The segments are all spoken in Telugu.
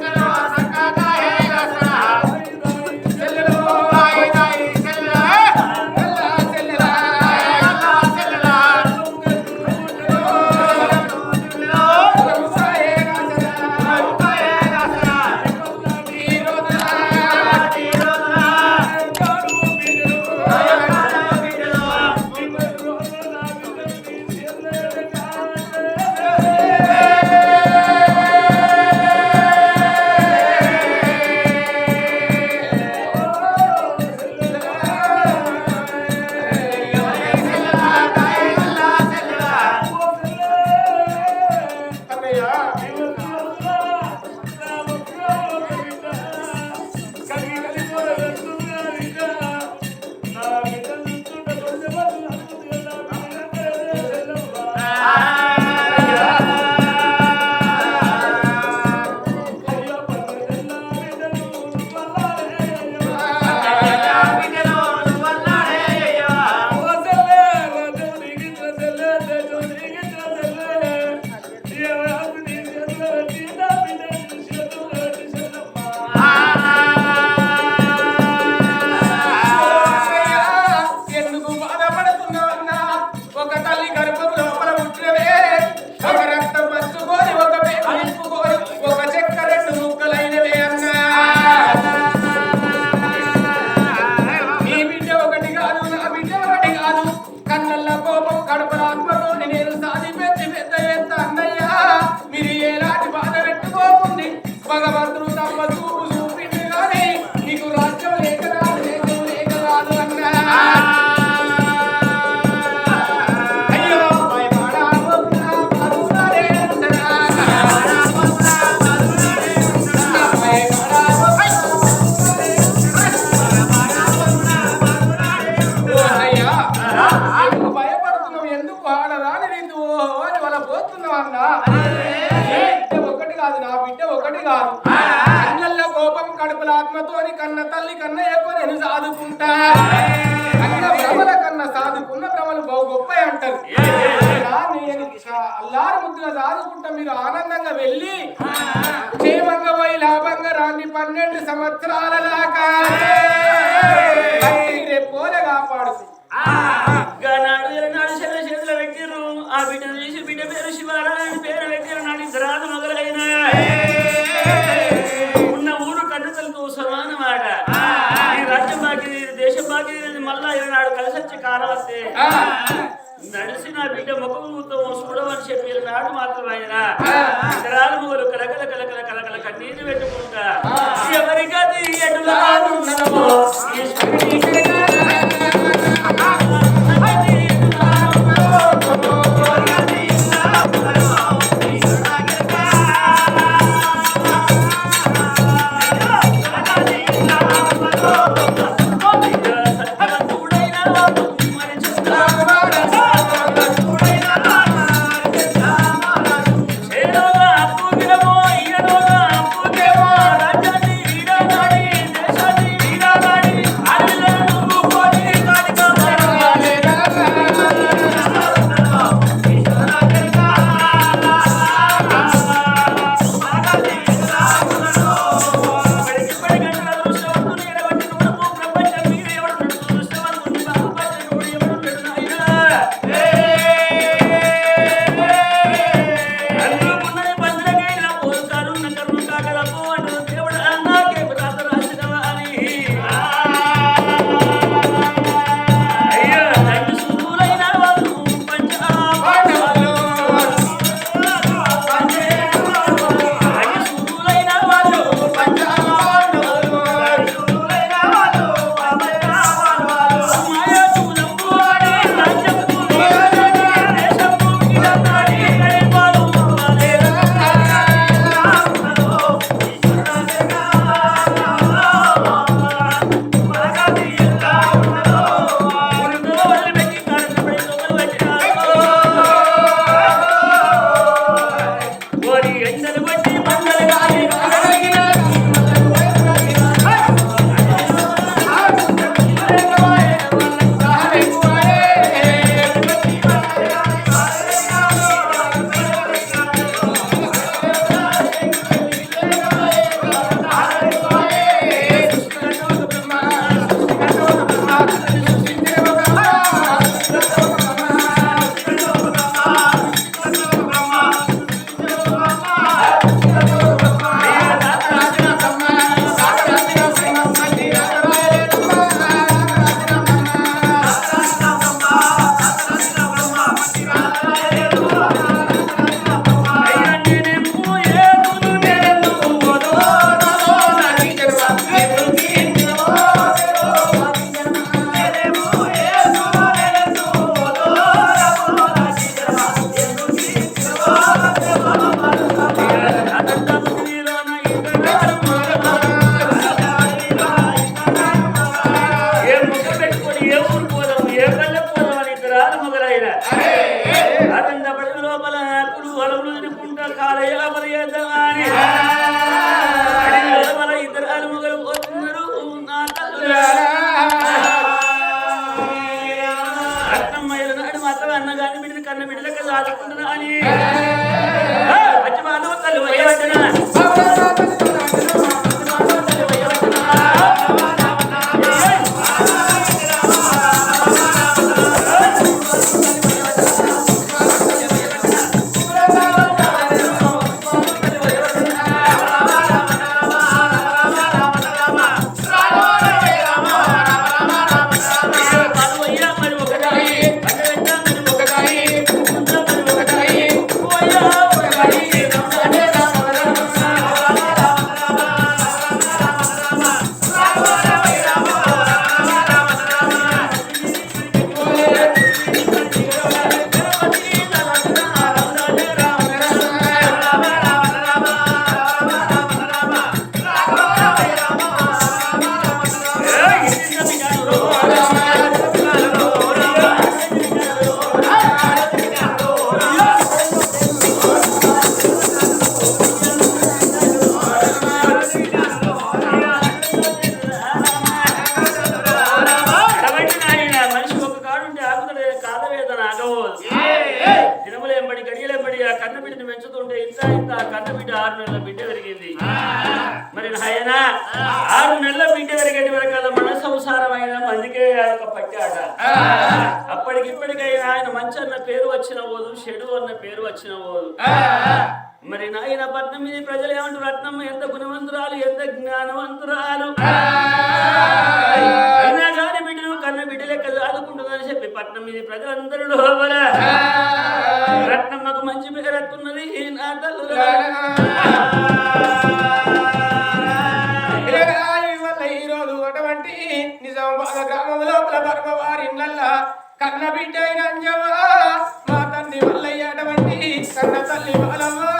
Gracias. కడుపుల ఆత్మతోని కన్న తల్లి కన్న ఎక్కువ నేను సాదుకుంటా. అన్న భ్రమల కన్న సాదుకున్న భ్రమలు బహు గొప్ప అంటారు. నేను అల్లారు ముద్దుగా సాదుకుంటా మీరు ఆనందంగా వెళ్ళి క్షేమంగా పోయి లాభంగా రాని పన్నెండు సంవత్సరాల దాకా. రేపోలే కాపాడుతుంది నాడు చేతుల పెట్టిర్రు ఆ బిడ్డ చేసి బిడ్డ పేరు శివారాయణ పేరు పెట్టిరు నాడు ఇద్దరాదు మొదలైన వస్తే ఆ, నడిసి నా బిడ్డ ముఖముతో చూడమని చెప్పి నాడు మాత్రం ఆయన ఇతరాలు మొగలు కలకల కలకల కలకల కన్నీరు పెట్టుకుంటా. ఎవరికది ఈశ్వరుని నాకుడు అడవులు తినుకుంటా కాలయామలు చేద్దామని మన ఇద్దరు అలుముగలు పోతున్నారు. నా కన్న బిడ్డలకు దాచుకుంటున్నా అని. బిడ్డ పెరిగింది. మరి నాయన ఆరు నెలల బిడ్డ పెరిగేటి వరకల్లా మన సంసారమైన మందికే ఒక పట్టాట అప్పటికిప్పటికైనా ఆయన మంచి అన్న పేరు వచ్చిన పోదు చెడు అన్న పేరు వచ్చిన పోదు. మరి నాయన పట్నం మీద ప్రజలు ఏమంటారు రత్నం ఎంత గుణవంతురాలు ఎంత జ్ఞానవంతురాలు. అయినా కాని బిడ్డను కన్న బిడ్డ లెక్క చదువుకుంటుందని చెప్పి పట్నం మీద ప్రజలందరూ రత్నమ్మకు మంచి పేరు రత్తున్నది నా తల్లు ఇలాగ అటువంటి నిజామాబాద్ గ్రామం లోపల పరమ వారి ఇళ్ళల్లా కన్న బిడ్డ అయిన మా తల్లి వల్ల అటువంటి కన్న తల్లి బలమ్మ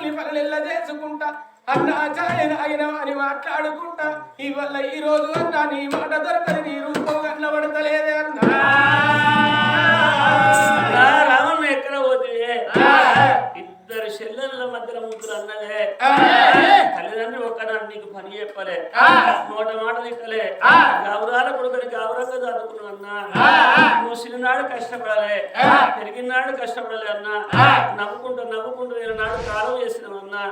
ఇల్లు పనులెల్ల చేసుకుంటా. అన్న చాయ తాగిన అని మాట్లాడుకుంటా. ఇవల్ల ఈ రోజు అన్న నీ మాట దొరకని నీ రూపం కనబడతలేదే అన్నా. చెప్పలే నోట మాట తిక్కలే గాబురాల కొడుకుని గాబురంగా చదువుకున్నావు అన్నా. నువ్వు చిన్ననాడు కష్టపడాలి. పెరిగినాడు కష్టపడాలి అన్నా. నవ్వుకుంటూ నవ్వుకుంటూ నేను నాడు కాలం చేసినావు అన్నా.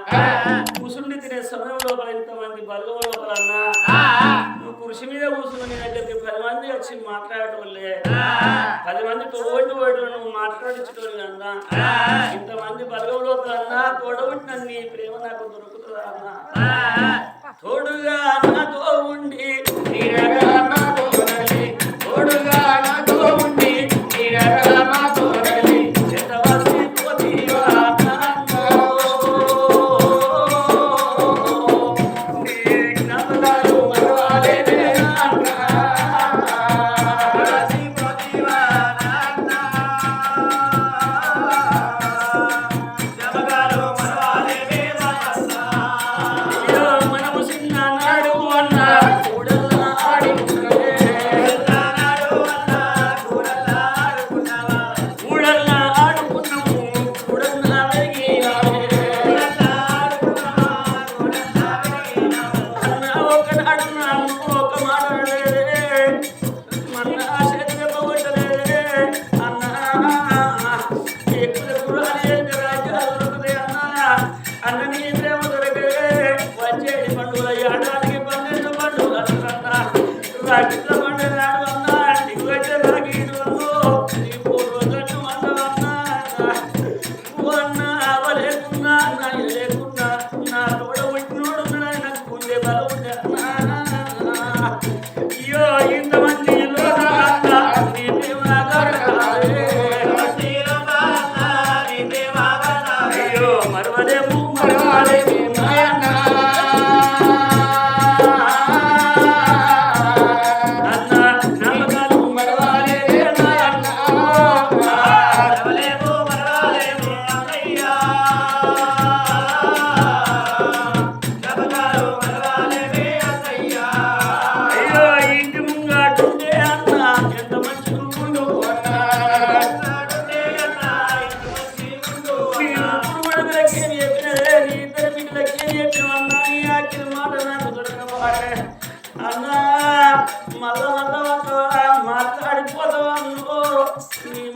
కూసుండి తినే సమయం లోపల ఇంతమంది బలగం లోపల అన్నా. నువ్వు కృషి మీద కూర్చున్న నీ దగ్గరికి పది మంది వచ్చి మాట్లాడటం వల్లే పది మందితో ఓటు ఓటు నువ్వు మాట్లాడించడం అన్నా. ఇంతమంది బలగం లోపల అన్నా తోడబుట్టిన నీ ప్రేమ నాకు దొరుకుతుందా అన్నా. తోడుగా నాతో ఉండి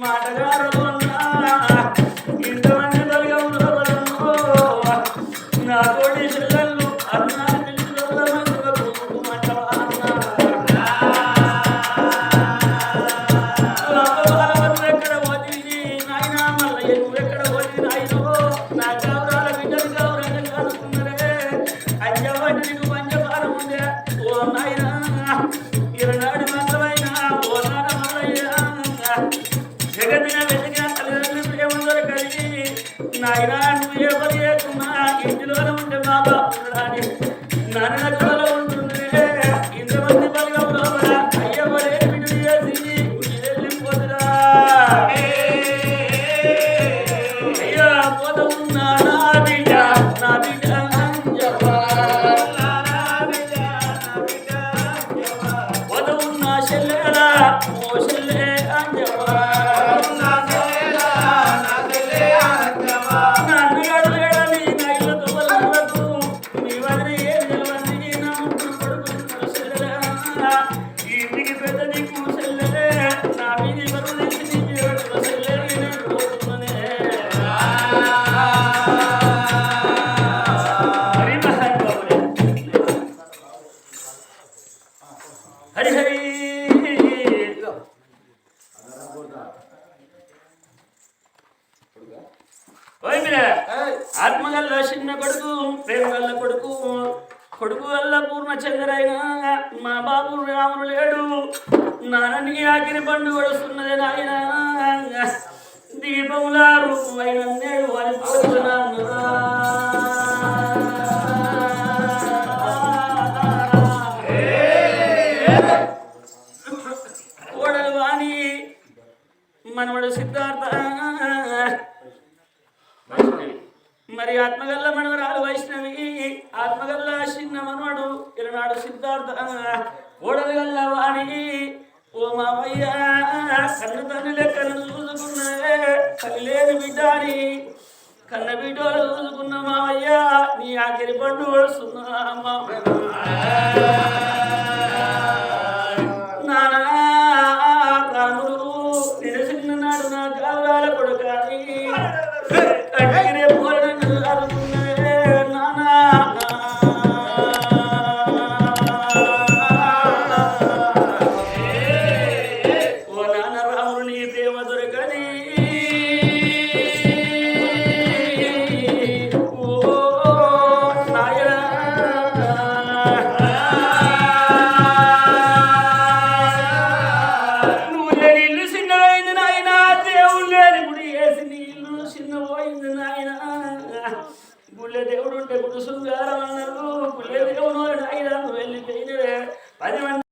నీ జగతిన వెతికిన తల్లిదండ్రులు ప్రేమ కలిగి నాయన నువ్వు ఏ పని లేకున్నా ఇంటిలోనే ఉంటే బాబా బాబు నాన్న కళ్ళు లేదు బిడ్డ అని కన్న బిడ్డోలు చూసుకున్న మావయ్యా నీ ఆఖరి పండు వడుస్తున్నా అమ్మ.